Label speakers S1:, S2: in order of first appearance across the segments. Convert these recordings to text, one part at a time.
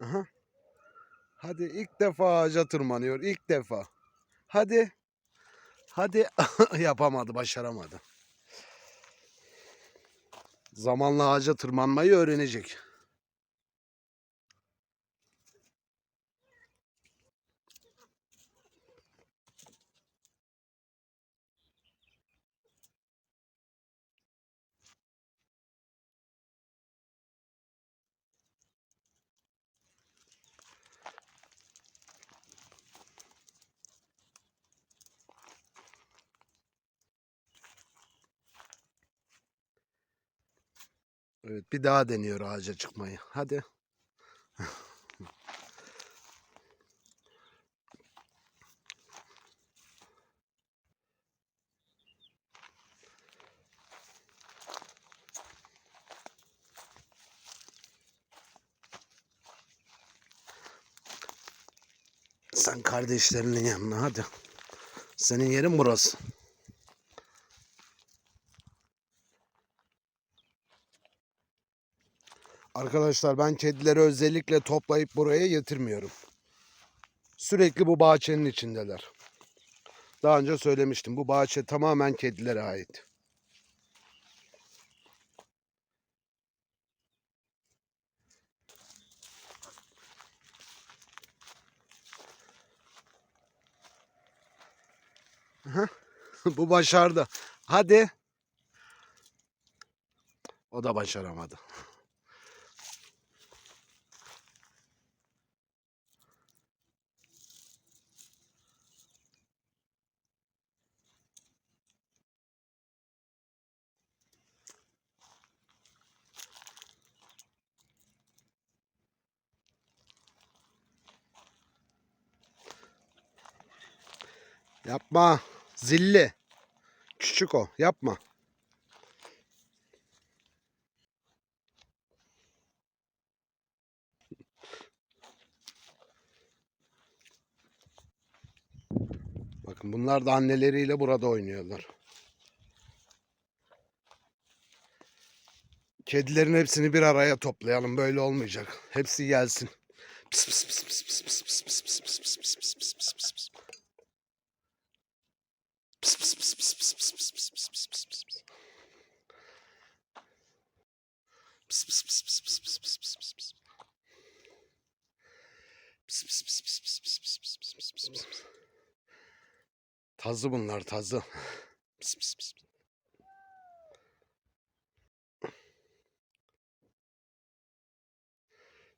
S1: Aha. Hadi ilk defa ağaca tırmanıyor. ilk defa. Hadi. Hadi. Yapamadı, başaramadı. Zamanla ağaca tırmanmayı öğrenecek. Evet, bir daha deniyor ağaca çıkmayı. Hadi. Sen kardeşlerinin yanına hadi. Senin yerin burası. Arkadaşlar ben kedileri özellikle toplayıp buraya getirmiyorum. Sürekli bu bahçenin içindeler. Daha önce söylemiştim. Bu bahçe tamamen kedilere ait. Bu başardı. Hadi. O da başaramadı. Yapma. Zilli. Küçük o. Yapma. Bakın bunlar da anneleriyle burada oynuyorlar. Kedilerin hepsini bir araya toplayalım. Böyle olmayacak. Hepsi gelsin. Pıs pıs pıs pıs pıs pıs pıs pıs pıs pıs pıs pıs pıs pıs pıs Tazı bunlar tazı. Pıs. pıs.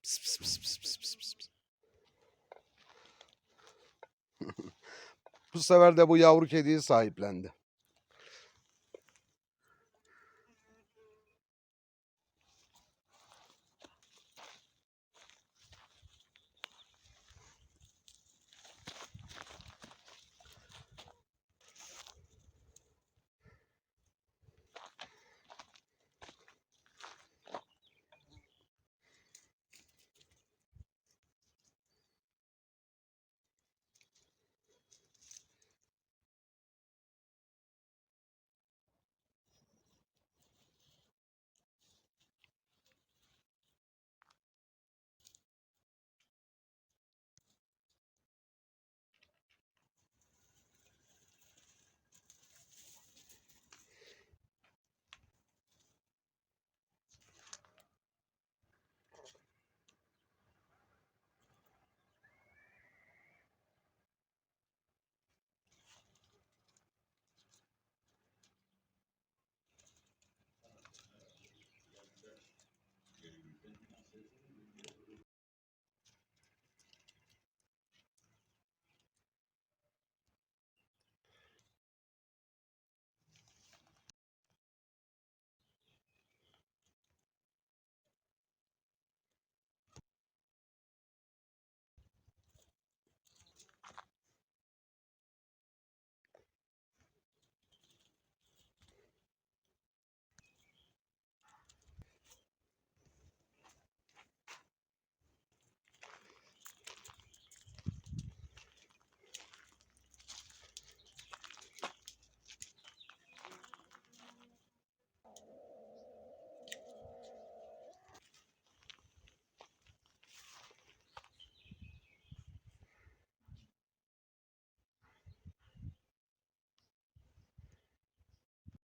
S1: Pıs pıs pıs pıs pıs pıs pıs pıs. Bu sefer de bu yavru kediyi sahiplendi.